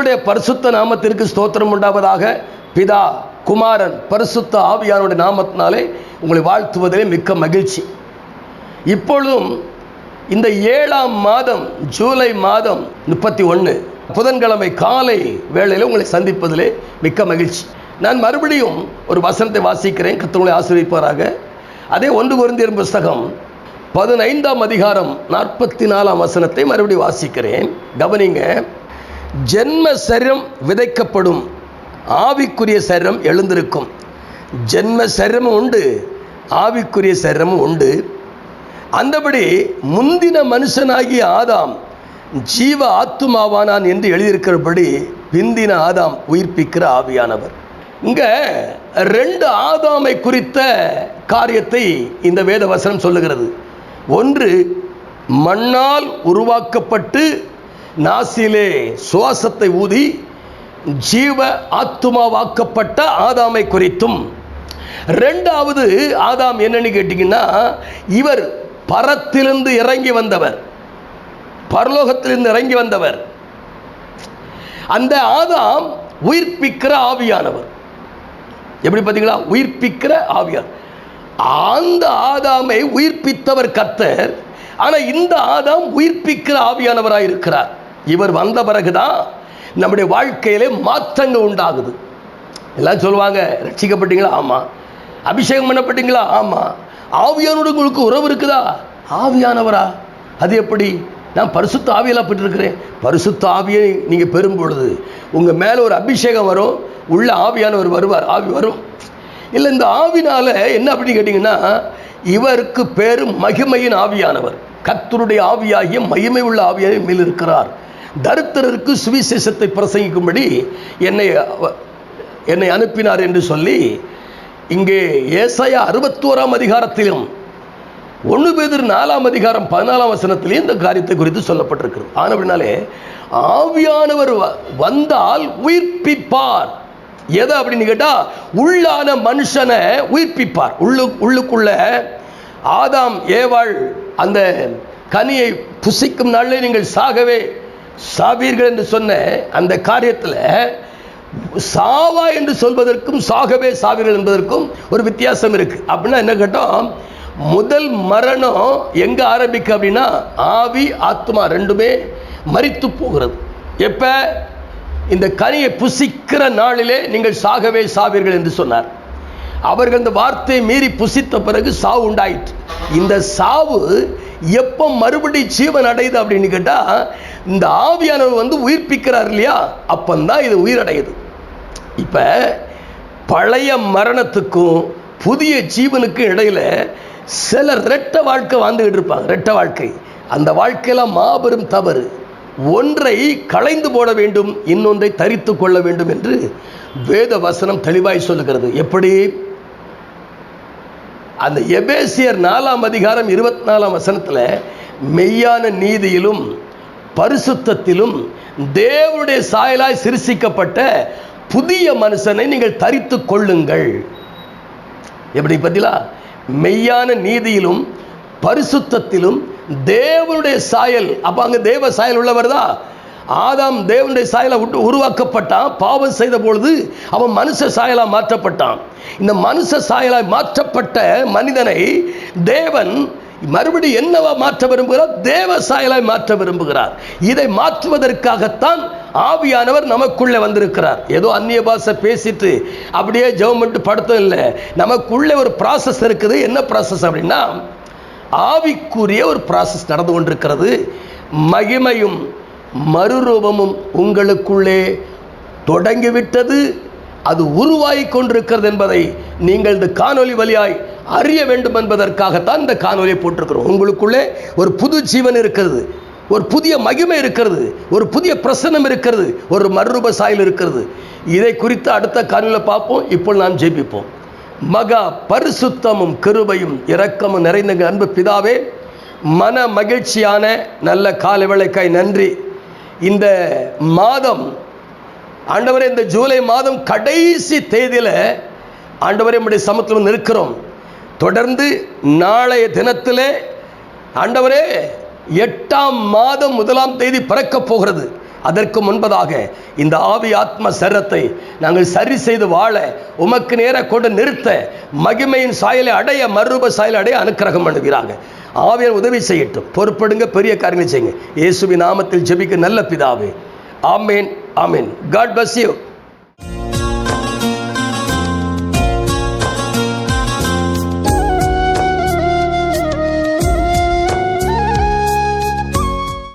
கர்த்தருடைய பரிசுத்த நாமத்திற்கு ஸ்தோத்திரம் உண்டாவதாக. பிதா குமாரன் பரிசுத்த ஆவியானுடைய நாமத்தினாலே உங்களை வாழ்த்துவதிலே மிக்க மகிழ்ச்சி. இப்பொழுதும் இந்த ஏழாம் மாதம் ஜூலை மாதம் முப்பத்தி ஒன்று புதன்கிழமை காலை வேளையில் உங்களை சந்திப்பதிலே மிக்க மகிழ்ச்சி. நான் மறுபடியும் ஒரு வசனத்தை வாசிக்கிறேன் கத்தவங்களை ஆசிரியப்பாராக அதே ஒன்று குருந்தியர் புஸ்தகம் பதினைந்தாம் அதிகாரம் நாற்பத்தி நாலாம் வசனத்தை மறுபடியும் வாசிக்கிறேன். கவனிங்க ஜென்ம சரீரம் விதைக்கப்படும். ஆவிக்குரிய சரீரம் எழுந்திருக்கும். ஜென்ம சரீரமும் உண்டு ஆவிக்குரிய சரீரமும் உண்டு. அந்தபடி முந்தின மனுஷனாகிய ஆதாம் ஜீவ ஆத்துமாவானான் என்று எழுதியிருக்கிறபடி பிந்தின ஆதாம் உயிர்ப்பிக்கிற ஆவியானவர். இங்க ரெண்டு ஆதாமை குறித்த காரியத்தை இந்த வேத வசனம் சொல்லுகிறது. ஒன்று மண்ணால் உருவாக்கப்பட்டு நாசிலே சுவாசத்தை ஊதி ஜீவ ஆத்துமாவாக்கப்பட்ட ஆதாமை குறித்தும் ரெண்டாவது ஆதாம் என்னன்னு கேட்டிங்கன்னா இவர் பரத்திலிருந்து இறங்கி வந்தவர். பரலோகத்திலிருந்து இறங்கி வந்தவர். அந்த ஆதாம் உயிர்ப்பிக்கிற ஆவியானவர். எப்படி பார்த்தீங்களா? உயிர்ப்பிக்கிற ஆவியார். அந்த ஆதாமை உயிர்ப்பித்தவர் கத்தர் ஆனால் இந்த ஆதாம் உயிர்ப்பிக்கிற ஆவியானவராக இருக்கிறார் இவர் வந்த பிறகுதான் நம்முடைய வாழ்க்கையிலே மாற்றங்கள் உண்டாகுது. எல்லாம் சொல்லுவாங்க ரட்சிக்கப்பட்டீங்களா? ஆமாம் அபிஷேகம் பண்ணப்பட்டீங்களா? ஆமாம் ஆவியானோடு உங்களுக்கு உறவு இருக்குதா? ஆவியானவரா? அது எப்படி? நான் பரிசுத்த ஆவியெல்லாம் பெற்றிருக்கிறேன். பரிசுத்த ஆவியை நீங்கள் பெறும் பொழுது உங்கள் மேலே ஒரு அபிஷேகம் வரும் உள்ள ஆவியானவர் வருவார். ஆவி வரும். இல்லை இந்த ஆவினால் என்ன அப்படின்னு கேட்டிங்கன்னா இவருக்கு பேரும் மகிமையின் ஆவியானவர். கத்தருடைய ஆவியாகிய மகிமை உள்ள ஆவியாக மேல் இருக்கிறார். தரித்திரருக்கு சுவிசேஷத்தை பிரசங்கிக்கும்படி என்னை என்னை அனுப்பினார் என்று சொல்லி இங்கே ஏசாயா அறுபத்தோராம் அதிகாரத்திலும் ஒன்று பேர் நாலாம் அதிகாரம் பதினாலாம் வசனத்திலே இந்த காரியத்தை குறித்து சொல்லப்பட்டிருக்கிறது. ஆனால் ஆவியானவர் வ- வந்தால் உயிர்ப்பிப்பார். எதை அப்படின்னு கேட்டால் உள்ளான மனுஷனை உயிர்ப்பிப்பார். உள்ளு உள்ளுக்குள்ள ஆதாம் ஏவாள் அந்த கனியை புசிக்கும் நாளில் நீங்கள் சாகவே சாவீர்கள் என்று சொன்ன அந்த காரியத்தில் சாவா என்று சொல்வதற்கும் சாகவே சாவீர்கள் என்பதற்கும் ஒரு வித்தியாசம் இருக்கு. அப்படின்னா என்ன கேட்டோம்? முதல் மரணம் எங்க ஆரம்பிக்கு அப்படின்னா ஆவி ஆத்மா ரெண்டுமே மறித்து போகிறது. எப்ப? இந்த கனியை புசிக்கிற நாளிலே நீங்கள் சாகவே சாவீர்கள் என்று சொன்னார். அவர்கள் இந்த வார்த்தையை மீறி புசித்த பிறகு சாவு உண்டாயிற்று. இந்த சாவு எப்போ மறுபடி ஜீவன் அடையுது அப்படின்னு கேட்டால் இந்த ஆவியானவர் வந்து உயிர்ப்பிக்கிறார் இல்லையா? அப்பந்தான் இது உயிரடையுது. இப்போ பழைய மரணத்துக்கும் புதிய ஜீவனுக்கும் இடையில சிலர் ரெட்ட வாழ்க்கை வாழ்ந்துகிட்டு இருப்பாங்க ரெட்ட வாழ்க்கை. அந்த வாழ்க்கையெல்லாம் மாபெரும் தவறு. ஒன்றை களைந்து போட வேண்டும் இன்னொன்றை தரித்து கொள்ள வேண்டும் என்று வேத வசனம் தெளிவாய் சொல்லுகிறது. எப்படி? அந்த எபேசியர் நாலாம் அதிகாரம் இருபத்தி நாலாம் வசனத்தில் மெய்யான நீதியிலும் பரிசுத்தத்திலும் தேவனுடைய சாயலாய் சிருஷிக்கப்பட்ட புதிய மனுஷனை நீங்கள் தரித்து கொள்ளுங்கள். எப்படி பத்திலா? மெய்யான நீதியிலும் பரிசுத்தத்திலும் தேவனுடைய சாயல் அப்ப அங்க தேவ சாயல் உள்ளவர் தான் ஆதாம் தேவனுடைய சாயலை விட்டு உருவாக்கப்பட்டான். பாவம் செய்த பொழுது அவன் மனுஷ சாயலா மாற்றப்பட்டான். இந்த மனுஷ சாயலாய் மாற்றப்பட்ட மனிதனை தேவன் மறுபடி என்னவா மாற்ற விரும்புகிறார்? தேவ சாயலாய் மாற்ற விரும்புகிறார். இதை மாற்றுவதற்காகத்தான் ஆவியானவர் நமக்குள்ளே வந்திருக்கிறார். ஏதோ அந்நிய பாஷை பேசிட்டு அப்படியே ஜெபம் பண்ணிட்டு படுத்தம் இல்லை. நமக்குள்ளே ஒரு ப்ராசஸ் இருக்குது. என்ன ப்ராசஸ் அப்படின்னா ஆவிக்குரிய ஒரு ப்ராசஸ் நடந்து கொண்டிருக்கிறது. மகிமையும் மறுரூபமும் உங்களுக்குள்ளே தொடங்கிவிட்டது. அது உருவாகி கொண்டிருக்கிறது என்பதை நீங்கள் இந்த காணொலி வழியாய் அறிய வேண்டும் என்பதற்காகத்தான் இந்த காணொலியை போட்டிருக்கிறோம். உங்களுக்குள்ளே ஒரு புது ஜீவன் இருக்கிறது ஒரு புதிய மகிமை இருக்கிறது ஒரு புதிய பிரசனம் இருக்கிறது ஒரு மறுரூப சாயல் இருக்கிறது. இதை குறித்து அடுத்த காணொலியில் பார்ப்போம். இப்போ நாம் ஜெபிப்போம். மகா பரிசுத்தமும் கிருபையும் இரக்கமும் நிறைந்த அன்பு பிதாவே மன மகிழ்ச்சியான நல்ல கால வேளைக்காய் நன்றி. இந்த மாதம் ஆண்டவரே இந்த ஜூலை மாதம் கடைசி தேதியில் ஆண்டவரே நம்முடைய சமத்தில் நிற்கிறோம். தொடர்ந்து நாளைய தினத்திலே ஆண்டவரே எட்டாம் மாதம் முதலாம் தேதி பிறக்கப் போகிறது. அதற்கு முன்பதாக இந்த ஆவி ஆத்ம சரத்தை நாங்கள் சரி செய்து வாழ உமக்கு நேர கொண்டு நிறுத்த மகிமையின் சாயலை அடைய மறுரூப சாயலை அடைய அனுக்கிரகம் பண்ணுகிறாங்க ஆவியர் உதவி செய்யட்டும். பொறுப்படுங்க பெரிய காரியங்களை செய்யுங்க. இயேசுவின் நாமத்தில் ஜெபிக்க நல்ல பிதாவே. ஆமேன் ஆமேன். God bless you